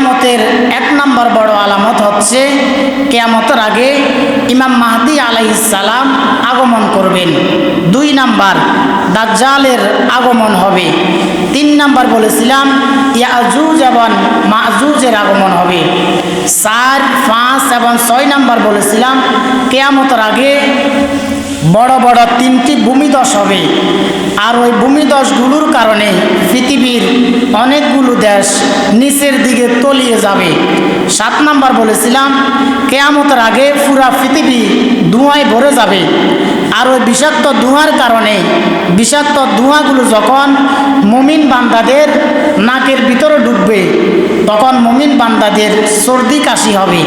কেয়ামতের এক নম্বর বড় আলামত হচ্ছে কেয়ামতের আগে ইমাম মাহদি আলাইসালাম আগমন করবেন। দুই নাম্বার দাজ্জালের আগমন হবে। তিন নাম্বার বলেছিলাম, ইয়াজুজ এবং মাজুজের আগমন হবে। চার, পাঁচ এবং ছয় নাম্বার বলেছিলাম, কেয়ামতের আগে বড় বড় তিনটি ভূমিদশ হবে। আর ওই ভূমিদশগুলোর কারণে পৃথিবীর অনেকগুলো দেশ নিচের দিকে তলিয়ে যাবে। সাত নাম্বার বলেছিলাম, কেয়ামতের আগে পুরা পৃথিবী ধোঁয়ায় ভরে যাবে। আর ওই বিষাক্ত ধোঁয়ার কারণে, বিষাক্ত ধোঁয়াগুলো যখন মমিন বান্দাদের নাকের ভিতরে ঢুকবে, তখন মমিন বান্দাদের সর্দি কাশি হবে।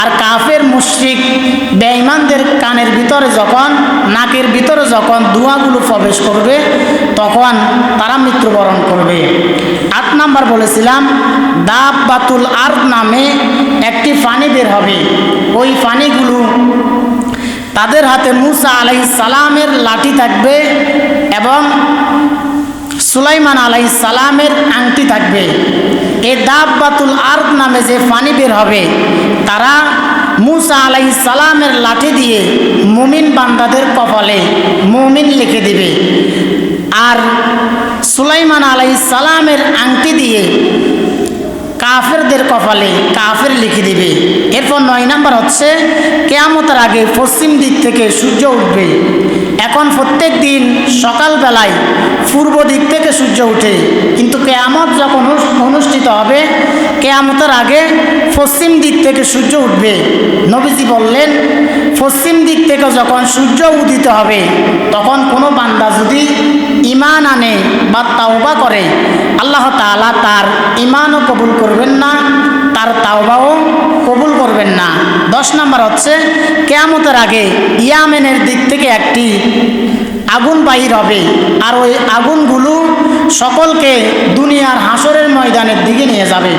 আর কাফের মুশ্রিক বেঈমানদের কানের ভিতরে যখন নাকের ভিতরে যখন ধোঁয়াগুলো প্রবেশ করবে, তখন তারা মৃত্যুবরণ করবে। আট নাম্বার বলেছিলাম দাব বাতুল আর নামে একটি পানি বের হবে। ওই পানিগুলো তাদের হাতে মুসা আলাই সালামের লাঠি থাকবে এবং সুলাইমান আলাই সালামের আংটি থাকবে। এ দাব বাতুল আর্দ নামে যে পানি বের হবে, তারা মুসা আলাই সালামের লাঠি দিয়ে মুমিন বান্দাদের কপালে মুমিন লিখে দিবে। আর সুলাইমান আলাই সালামের আংটি দিয়ে কাফেরদের কপালে কাফের লিখে দিবে। এরপর নয় নাম্বার হচ্ছে, কেয়ামতের আগে পশ্চিম দিক থেকে সূর্য উঠবে। এখন প্রত্যেক দিন সকালবেলায় পূর্ব দিক থেকে সূর্য উঠে কিন্তু কেয়ামত যখন অনুষ্ঠিত হবে, কেয়ামতের আগে পশ্চিম দিক থেকে সূর্য উঠবে। নবীজি বললেন, পশ্চিম দিক থেকে যখন সূর্য উদিত হবে, তখন কোনো বান্দা যদি ইমান আনে বা তাওবা করে, আল্লাহ তাআলা তার ইমানও কবুল করবেন না দশ নম্বর হচ্ছে, কেয়ামতের আগে ইয়ামেনের দিক থেকে একটি আগুন বাহির হবে। আর ওই আগুনগুলো সকলকে দুনিয়ার হাসরের ময়দানের দিকে নিয়ে যাবে।